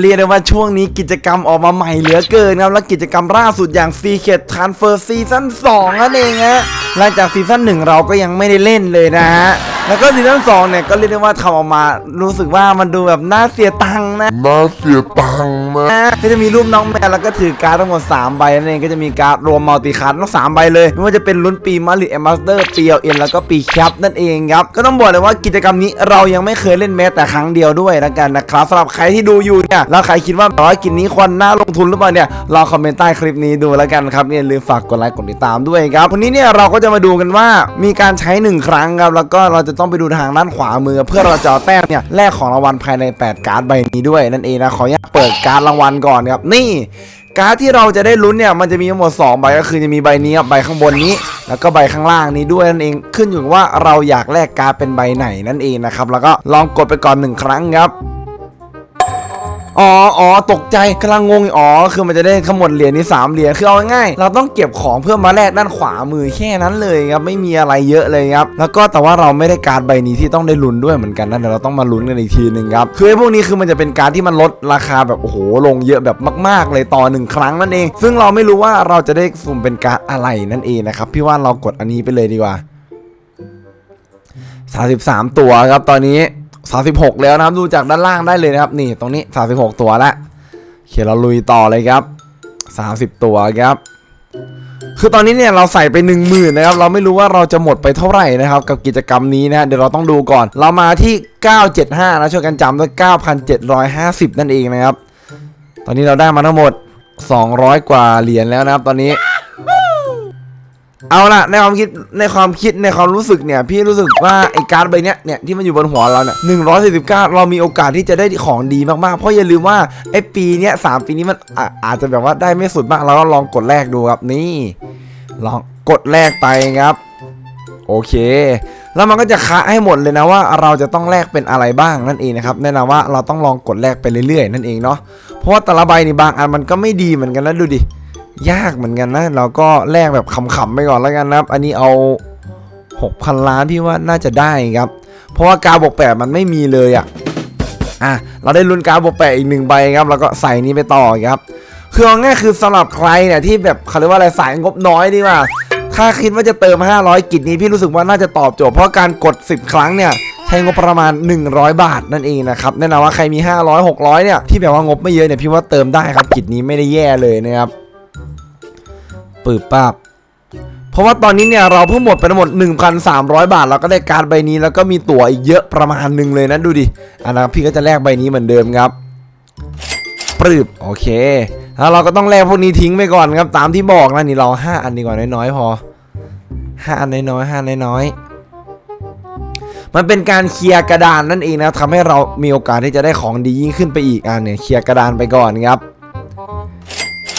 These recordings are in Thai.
เรียกได้ว่าช่วงนี้กิจกรรมออกมาใหม่เหลือเกินครับ และกิจกรรมล่าสุดอย่าง Secret Transfer ซีซั่น2นั่นเองฮะหลังจากซีซั่น1เราก็ยังไม่ได้เล่นเลยนะฮะ แล้วก็ซีซั่น2เนี่ยก็เรียกได้ว่าทำออกมารู้สึกว่ามันดูแบบน่าเสียตังค์นะ น่าเสียตังค์ นก็จะมีรูปน้องแมวแล้วก็ถือการ์ดทั้งหมด 3 ใบนั่นเองก็จะมีการ์ดรวมมัลติคัททั้ง3ใบเลย ไม่ว่าจะเป็นลุ้นปีมาริเอมัสเตอร์ปีเอเอ็นแล้วก็ปีแคปนั่นเองครับก็ต้องบอกเลยว่ากิจกรรมนี้เรายังไม่เคยเล่นแม้แต่ครั้งเดียวด้วยนะกันนะครับสำหรับใครที่ดูอยู่เนี่ยแล้วใครคิดว่าแบบว่ากินนี้ควรน่าลงทุนหรือเปล่าเนี่ยรอคอมเมนต์ใต้คลิปนี้ดูแล้วกันครับเนี่ยอย่าลืมฝากกดไลค์กดติดตามด้วยครับวันนี้เนี่ยเราก็จะมาดูกันว่ามีการใช้หนึ่งครั้งครับแล้วก็เราจะต้องไปดูทางด้านขวามือ เพื่อเราจะเอาแต้มเนี่ยแลกของรางวัลภายใน 8 การ์ดใบนี้ด้วยนั่นเองนะขออนุญาตเปิดการ์ดรางวัลก่อนครับนี่การ์ดที่เราจะได้ลุ้นเนี่ยมันจะมีทั้งหมด2ใบก็คือจะมีใบนี้ใบข้างบนนี้ แล้วก็ใบข้างล่างนี้ด้วยนั่นเองขึ้นอยู่ว่าเราอยากแลกการ์ดเป็นใบไหนนั่นเองนะครับแล้วก็ลองกดไปก่อนหนึ่งครั้งครับ อ๋ออ๋อตกใจกำลังงงอ๋อคือมันจะได้ทั้งหมดเหรียญนี่สามเหรียญคือเอาง่ายเราต้องเก็บของเพื่อมาแลกด้านขวามือแค่นั้นเลยครับไม่มีอะไรเยอะเลยครับแล้วก็แต่ว่าเราไม่ได้การ์ดใบนี้ที่ต้องได้ลุ้นด้วยเหมือนกันนะเดี๋ยวเราต้องมาลุ้นกันอีกทีหนึ่งครับคือไอ้พวกนี้คือมันจะเป็นการ์ดที่มันลดราคาแบบโอ้โหลงเยอะแบบมาก ๆ เลยต่อหนึ่งครั้งนั่นเอง ซึ่งเราไม่รู้ว่าเราจะได้สุ่มเป็นการ์ดอะไรนั่นเองนะครับพี่ว่าเรากดอันนี้ไปเลยดีกว่า 33 ตัวครับตอนนี้ 36 แล้วนะครับ ดูจากด้านล่างได้เลยนะครับ นี่ตรงนี้ 36 ตัวละโอเคเราลุยต่อเลยครับ 30 ตัวครับ คือตอนนี้เนี่ยเราใส่ไป 1 0,000นะครับ เราไม่รู้ว่าเราจะหมดไปเท่าไหร่นะครับ กับกิจกรรมนี้นะเดี๋ยวเราต้องดูก่อน เรามาที่ 975 นะช่วยกันจำด้วย9,750 นั่นเองนะครับ ตอนนี้เราได้มาทั้งหมด 200 กว่าเหรียญแล้วนะครับ ตอนนี้ เอาล่ะในความคิดในความคิดในความรู้สึกเนี่ย พี่รู้สึกว่าไอ้การ์ดใบเนี้ยเนี่ยที่มันอยู่บนหัวเราเนี่ยหนึ่งร้อยสี่สิบเก้าเรามีโอกาสที่จะได้ของดีมากๆ เพราะอย่าลืมว่าไอ้ปีเนี้ยสามปีนี้มันออาจจะแบบว่าได้ไม่สุดมากเราก็ลองกดแรกดูครับนี่ลองกดแรกไปครับ โอเค แล้วมันก็จะคะให้หมดเลยนะว่าเราจะต้องแลกเป็นอะไรบ้างนั่นเองนะครับแนะนำว่าเราต้องลองกดแลกไปเรื่อยๆ นั่นเองเนาะเพราะว่าแต่ละใบนี่บางอันมันก็ไม่ดีเหมือนกันนะดูดิ ยากเหมือนกันนะ เราก็แลกแบบขำๆไปก่อนแล้วกันนะครับ อันนี้เอา 6,000 ล้านพี่ว่าน่าจะได้ครับ เพราะว่ากาบวกแปดมันไม่มีเลยอะอะ เราได้ลุ้นกาบวกแปดอีกหนึ่งใบครับ แล้วก็ใส่นี้ไปต่อครับ คือเอาง่ายคือสำหรับใครเนี่ยที่แบบเขาเรียกว่าอะไรสายงบน้อยดีกว่า ถ้าคิดว่าจะเติม 500 กิจนี้พี่รู้สึกว่าน่าจะตอบโจทย์เพราะการกด 10 ครั้งเนี่ยใช้งบประมาณ 100 บาทนั่นเองนะครับแน่นอนว่าใครมี 500 600 เนี่ย ที่แบบว่างบไม่เยอะเนี่ยพี่ว่าเติมได้ครับกิจนี้ไม่ได้แย่เลยนะครับ ปืบปับเพราะว่าตอนนี้เนี่ยเราเพิ่งหมดไปทั้งหมด 1,300 บาท เราก็ได้การใบนี้แล้วก็มีตั๋วอีกเยอะประมาณหนึ่งเลยนะดูดิอันนั้นพี่ก็จะแลกใบนี้เหมือนเดิมครับปรืบโอเคแล้วเราก็ต้องแลกพวกนี้ทิ้งไปก่อนครับตามที่บอกนะนี่เรา 5 อันดีกว่าน้อยๆพอ 5 อันน้อยๆ5น้อยๆมันเป็นการเคลียร์กระดานนั่นเองนะทำให้เรามีโอกาสที่จะได้ของดียิ่งขึ้นไปอีกอะเนี่ยเคลียร์กระดานไปก่อนครับ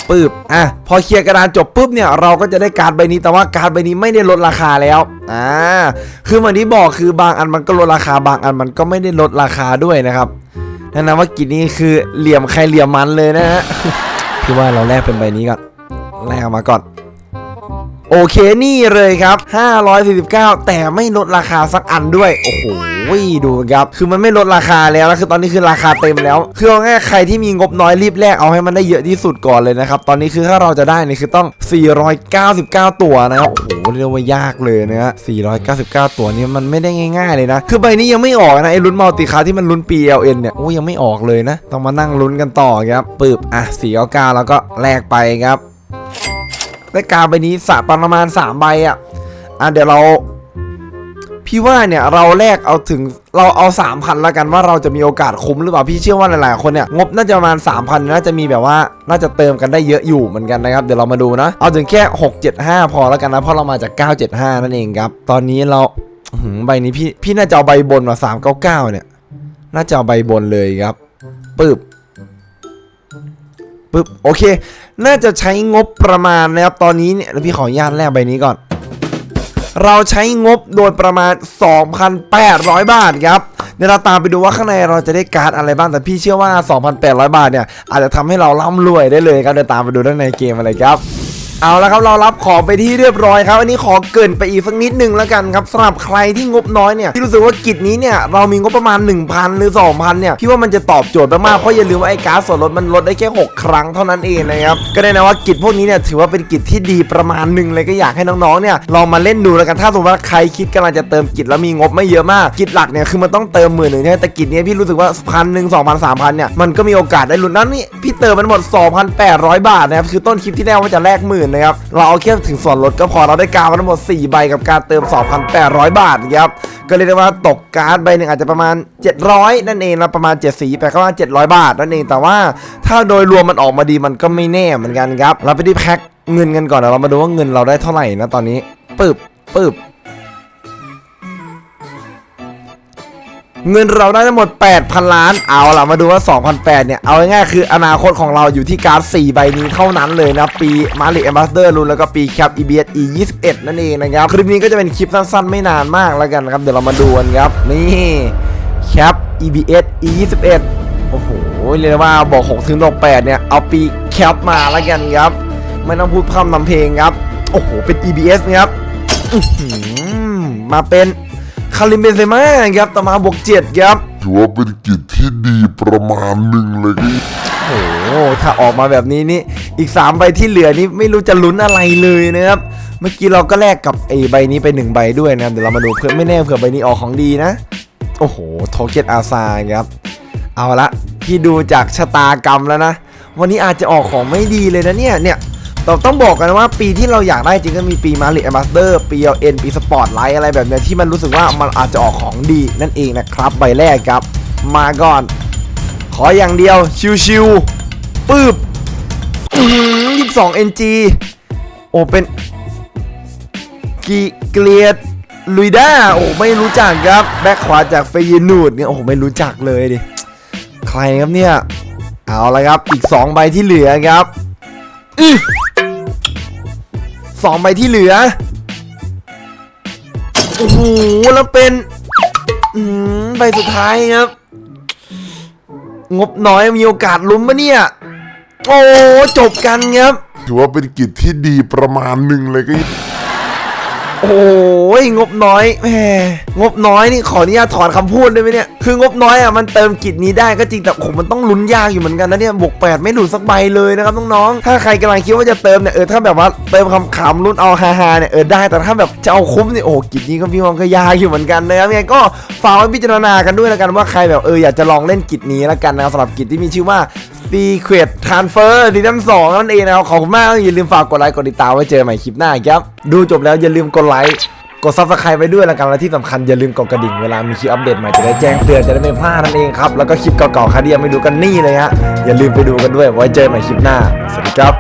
ปึ๊บอะพอเคลียร์กระดานจบปุ๊บเนี่ยเราก็จะได้การ์ดใบนี้แต่ว่าการ์ดใบนี้ไม่ได้ลดราคาแล้วอ่าคือเหมือนที่บอกคือบางอันมันก็ลดราคาบางอันมันก็ไม่ได้ลดราคาด้วยนะครับนั่นนะว่ากินนี้คือเหลี่ยมใครเหลี่ยมมันเลยนะฮะพี่ว่าเราแลกเป็นใบนี้ก่อนแลออกมาก่อน โอเคนี่เลยครับ 549 แต่ไม่ลดราคาสักอันด้วย โอ้โหดูครับ คือมันไม่ลดราคาแล้วนะคือตอนนี้คือราคาเต็มแล้ว คือเอาง่ายใครที่มีงบน้อยรีบแลกเอาให้มันได้เยอะที่สุดก่อนเลยนะครับ ตอนนี้คือถ้าเราจะได้นี่คือต้อง 499 ตัวนะครับ โอ้โหเรียกว่ายากเลยนะฮะ499 ตัวนี้มันไม่ได้ง่าย ๆเลยนะ คือใบนี้ยังไม่ออกนะไอ้ลุ้นมัลติคาที่มันลุ้น PLN เนี่ยโอ้ยังไม่ออกเลยนะ ต้องมานั่งลุ้นกันต่อครับปึบอะ499แล้วก็แลกไปครับ ได้การใบนี้สะประมาณ3ใบอะอะเดี๋ยวเรา พี่ว่าเนี่ยเราแลกเอาถึงเราเอา3,000แล้วกันว่าเราจะมีโอกาสคุ้มหรือเปล่าพี่เชื่อว่าหลายๆคนเนี่ยงบน่าจะประมาณ3,000น่าจะมีแบบว่าน่าจะเติมกันได้เยอะอยู่เหมือนกันนะครับเดี๋ยวเรามาดูนะ เอาถึงแค่ 675 พอแล้วกันนะเพราะเรามาจาก 975 นั่นเองครับ ตอนนี้เราใบนี้พี่พี่น่าจะเอาใบบนมา399 เนี่ย น่าจะเอาใบบนเลยครับปึ๊บปึ๊บโอเค น่าจะใช้งบประมาณนะครับตอนนี้เนี่ยแล้วพี่ขออนุญาตแลกใบนี้ก่อน เราใช้งบโดยประมาณ 2,800 บาทครับเดี๋ยวเราตามไปดูว่าข้างในเราจะได้การ์ดอะไรบ้างแต่พี่เชื่อว่า 2,800 บาทเนี่ยอาจจะทำให้เราร่ำรวยได้เลยครับเดี๋ยวตามไปดูด้านในเกมอะไรครับ เอาละครับเรารับของไปที่เรียบร้อยครับ อันนี้ขอเกินไปอีกสักนิดนึงแล้วกันครับสำหรับใครที่งบน้อยเนี่ยที่รู้สึกว่ากิจนี้เนี่ยเรามีงบประมาณ 1,000 หรือ 2,000 เนี่ยพี่ว่ามันจะตอบโจทย์มากๆเพราะอย่าลืมว่าไอ้การ์ดส่วนลดมันลดได้แค่ 6 ครั้งเท่านั้นเองนะครับก็ได้นะว่ากิจพวกนี้เนี่ยถือว่าเป็นกิจที่ดีประมาณหนึ่งเลยก็อยากให้น้องๆเนี่ยลองมาเล่นดูแล้วกันถ้าสมมติว่าใครคิดกำลังจะเติมกิจแล้วมีงบไม่เยอะมากกิจหลักเนี่ยคือมันต้องเติมหมื่นหนึ่งใช่ไหมแต่กิจเนี้ยพี่รู้สึกว่าพันหนึ่งสองพันสามพันเนี่ยมันก็มีโอกาสได้ลุ้นนั่นนี่พี่เติมมันหมด 2,800 บาทนะครับคือต้นคลิปที่แรกว่าจะแลกหมื่นนะครับเราเอาแค่ถึงส่วนลดก็พอเราได้การมาทั้งหมด 4 ใบกับการเติม 2,800 บาทนะครับก็เรียกได้ว่าตกการ์ดใบหนึ่งอาจจะประมาณ 700 นั่นเองนะประมาณ 7 สีแปลก็ว่า700 บาทนั่นเองแต่ว่าถ้าโดยรวมมันออกมาดีมันก็ไม่แน่เหมือนกันครับเราไปที่แพ็คเงินกันก่อนเดี๋ยวเรามาดูว่าเงินเราได้เท่าไหร่นะตอนนี้ปึ๊บปึ๊บ เงินเราได้ทั้งหมด 8,000 ล้าน เอาล่ะมาดูว่า2,008เนี่ย เอาง่ายๆคืออนาคตของเราอยู่ที่การ์ด 4 ใบนี้เท่านั้นเลยนะ ปีมาริเอมบัสเดอร์รุนแล้วก็ปีแคป EBS E 21 นั่นเองนะครับ คลิปนี้ก็จะเป็นคลิปสั้นๆ ไม่นานมากแล้วกันนะครับ เดี๋ยวเรามาดูกันครับ นี่แคป EBS E 21 โอ้โห เรียกว่าบอก6ถึงบอก8เนี่ย เอาปีแคปมาแล้วกันครับ ไม่ต้องพูดพร่ำทำเพลงครับ โอ้โห เป็น EBS นะครับมาเป็น คาริมเบนเซม่าครับต่อมาบวก7ครับถือว่าเป็นกิจที่ดีประมาณหนึ่งเลยก็โอ้โหถ้าออกมาแบบนี้นี่อีก3ใบที่เหลือนี่ไม่รู้จะลุ้นอะไรเลยนะครับเมื่อกี้เราก็แลกกับไอ้ใบนี้ไป1ใบด้วยนะครับเดี๋ยวเรามาดูเพื่อไม่แน่เผื่อใบนี้ออกของดีนะ โอ้โหโทเก็ตอาซาครับ เอาละพี่ดูจากชะตากรรมแล้วนะ วันนี้อาจจะออกของไม่ดีเลยนะเนี่ยเนี่ย ต่ต้องบอกกันว่าปีที่เราอยากได้จริงก็มีปีมาริแอมบาสเดอร์ปีเอลปีสปอร์ตไลท์อะไรแบบนี้ที่มันรู้สึกว่ามันอาจจะออกของดีนั่นเองนะครับใบแรกครับ มาก่อน ขออย่างเดียวชิวๆปืบยี่สิบสอง NG โอเป็นกีเกลียดลุยด้าโอ้ไม่รู้จักครับแบ็คขวาจากเฟยนูดเนี่ยโอ้ไม่รู้จักเลยดิใครครับเนี่ย เอาละครับอีก 2 ใบที่เหลือครับอ สองใบที่เหลือ โอ้โห แล้วเป็นอืมใบสุดท้ายครับ งบน้อยมีโอกาสลุ้นปะเนี่ย โอ้ จบกันครับ ถือว่าเป็นกิจที่ดีประมาณหนึ่งเลยก็ โอ้ยงบน้อยแหมงบน้อยนี่ขออนุญาตถอนคำพูดได้ไหมเนี่ยคืองบน้อยอะมันเติมกิจนี้ได้ก็จริงแต่โอ้โหมันต้องลุ้นยากอยู่เหมือนกันนะเนี่ยบวกแปดไม่หลุดสักใบเลยนะครับน้องๆถ้าใครกำลังคิดว่าจะเติมเนี่ยเออถ้าแบบว่าเติมคำๆลุ้นเอาฮาๆเนี่ยเออได้แต่ถ้าแบบจะเอาคุ้มเนี่ยโอ้กิจนี้ก็พี่มองก็ยากอยู่เหมือนกันนะครับยังไงก็ฝากไว้พิจารณากันด้วยแล้วกันว่าใครแบบเอออยากจะลองเล่นกิจนี้แล้วกันนะครับสำหรับกิจที่มีชื่อว่า Secret Transfer ซีซั่นสองนั่นเองนะครับขอบคุณมากอย่าลืมฝากกดไลค์กดติดตามไว้เจอใหม่คลิปหน้าครับ ดูจบแล้วอย่าลืมกดไลค์กด subscribe ไปด้วยแล้วกันและที่สำคัญอย่าลืมกดกระดิ่งเวลามีคลิปอัปเดตใหม่จะได้แจ้งเตือนจะได้ไม่พลาดนั่นเองครับแล้วก็คลิปเก่าๆใครที่ยังไม่ดูกันนี่เลยฮะอย่าลืมไปดูกันด้วยไว้เจอใหม่คลิปหน้าสวัสดีครับ